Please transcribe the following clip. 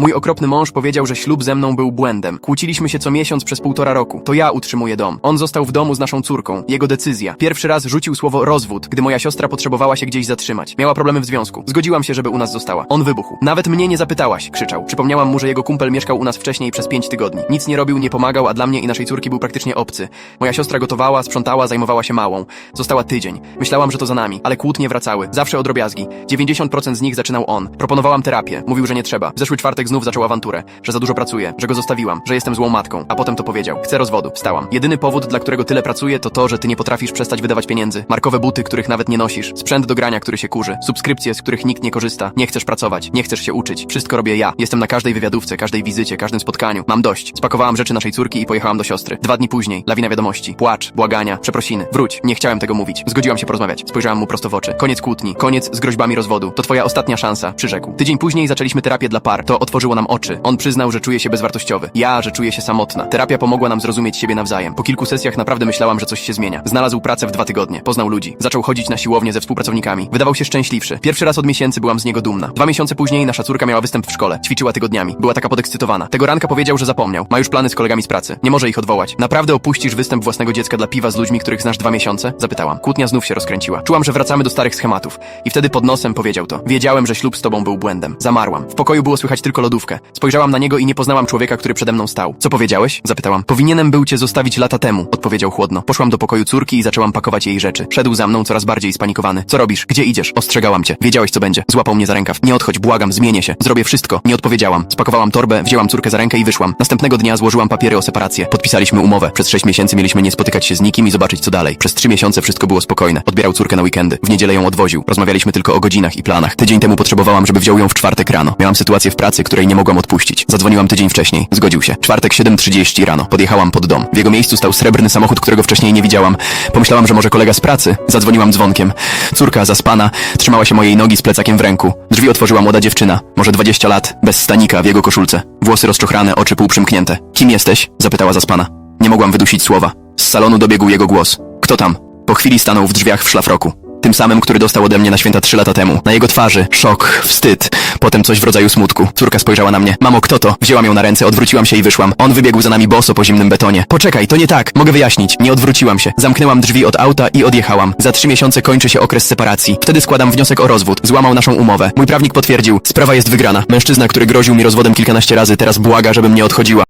Mój okropny mąż powiedział, że ślub ze mną był błędem. Kłóciliśmy się co miesiąc przez półtora roku. To ja utrzymuję dom. On został w domu z naszą córką. Jego decyzja. Pierwszy raz rzucił słowo rozwód, gdy moja siostra potrzebowała się gdzieś zatrzymać. Miała problemy w związku. Zgodziłam się, żeby u nas została. On wybuchł. Nawet mnie nie zapytałaś, krzyczał. Przypomniałam mu, że jego kumpel mieszkał u nas wcześniej przez pięć tygodni. Nic nie robił, nie pomagał, a dla mnie i naszej córki był praktycznie obcy. Moja siostra gotowała, sprzątała, zajmowała się małą. Została tydzień. Myślałam, że to za nami, ale kłótnie wracały. Zawsze o drobiazgi. 90% z nich zaczynał on. Proponowałam terapię. Mówił, że nie trzeba. W zeszły czwartek znów zaczął awanturę. Że za dużo pracuję, że go zostawiłam, że jestem złą matką. A potem to powiedział. Chcę rozwodu. Wstałam. Jedyny powód, dla którego tyle pracuję, to to, że ty nie potrafisz przestać wydawać pieniędzy. Markowe buty, których nawet nie nosisz. Sprzęt do grania, który się kurzy. Subskrypcje, z których nikt nie korzysta. Nie chcesz pracować. Nie chcesz się uczyć. Wszystko robię ja. Jestem na każdej wywiadówce, każdej wizycie, każdym spotkaniu. Mam dość. Spakowałam rzeczy naszej córki i pojechałam do siostry. Dwa dni później. Lawina wiadomości. Płacz, błagania, przeprosiny. Wróć. Nie chciałem tego mówić. Zgodziłam się porozmawiać. Spojrzałam mu prosto w oczy. Koniec kłótni. Koniec z groźbami rozwodu. To twoja ostatnia szansa. Przyrzekł. Tydzień później zaczęliśmy terapię dla par. To nam oczy. On przyznał, że czuje się bezwartościowy. Ja, że czuję się samotna. Terapia pomogła nam zrozumieć siebie nawzajem. Po kilku sesjach naprawdę myślałam, że coś się zmienia. Znalazł pracę w dwa tygodnie. Poznał ludzi. Zaczął chodzić na siłownię ze współpracownikami. Wydawał się szczęśliwszy. Pierwszy raz od miesięcy byłam z niego dumna. Dwa miesiące później nasza córka miała występ w szkole. Ćwiczyła tygodniami. Była taka podekscytowana. Tego ranka powiedział, że zapomniał. Ma już plany z kolegami z pracy. Nie może ich odwołać. Naprawdę opuścisz występ własnego dziecka dla piwa z ludźmi, których znasz dwa miesiące? Zapytałam. Kłótnia znów się rozkręciła. Czułam, że wracamy do starych schematów. I wtedy pod nosem powiedział to. Wiedziałem, że ślub z tobą był błędem. Zamarłam. W pokoju było słychać tylko lodówkę. Spojrzałam na niego i nie poznałam człowieka, który przede mną stał. Co powiedziałeś? Zapytałam. Powinienem był cię zostawić lata temu, odpowiedział chłodno. Poszłam do pokoju córki i zaczęłam pakować jej rzeczy. Szedł za mną coraz bardziej spanikowany. Co robisz? Gdzie idziesz? Ostrzegałam cię. Wiedziałeś co będzie. Złapał mnie za rękaw. Nie odchodź, błagam, zmienię się. Zrobię wszystko. Nie odpowiedziałam. Spakowałam torbę, wzięłam córkę za rękę i wyszłam. Następnego dnia złożyłam papiery o separację. Podpisaliśmy umowę. Przez sześć miesięcy mieliśmy nie spotykać się z nikim i zobaczyć co dalej. Przez trzy miesiące wszystko było spokojne. Odbierał córkę na weekendy. W niedzielę ją odwoził. Rozmawialiśmy tylko o godzinach i planach. Tydzień temu potrzebowałam, żeby wziął ją w czwartek rano. Miałam sytuację w pracy, której nie mogłam odpuścić. Zadzwoniłam tydzień wcześniej. Zgodził się. Czwartek 7.30 rano. Podjechałam pod dom. W jego miejscu stał srebrny samochód, którego wcześniej nie widziałam. Pomyślałam, że może kolega z pracy. Zadzwoniłam dzwonkiem. Córka zaspana, trzymała się mojej nogi z plecakiem w ręku. Drzwi otworzyła młoda dziewczyna, może 20 lat, bez stanika w jego koszulce. Włosy rozczochrane, oczy półprzymknięte. Kim jesteś? zapytała zaspana. Nie mogłam wydusić słowa. Z salonu dobiegł jego głos. Kto tam? Po chwili stanął w drzwiach w szlafroku. Tym samym, który dostał ode mnie na święta trzy lata temu. Na jego twarzy szok, wstyd, potem coś w rodzaju smutku. Córka spojrzała na mnie. Mamo, kto to? Wzięłam ją na ręce, odwróciłam się i wyszłam. On wybiegł za nami boso po zimnym betonie. Poczekaj, to nie tak. Mogę wyjaśnić. Nie odwróciłam się. Zamknęłam drzwi od auta i odjechałam. Za trzy miesiące kończy się okres separacji. Wtedy składam wniosek o rozwód. Złamał naszą umowę. Mój prawnik potwierdził. Sprawa jest wygrana. Mężczyzna, który groził mi rozwodem kilkanaście razy, teraz błaga, żebym nie odchodziła.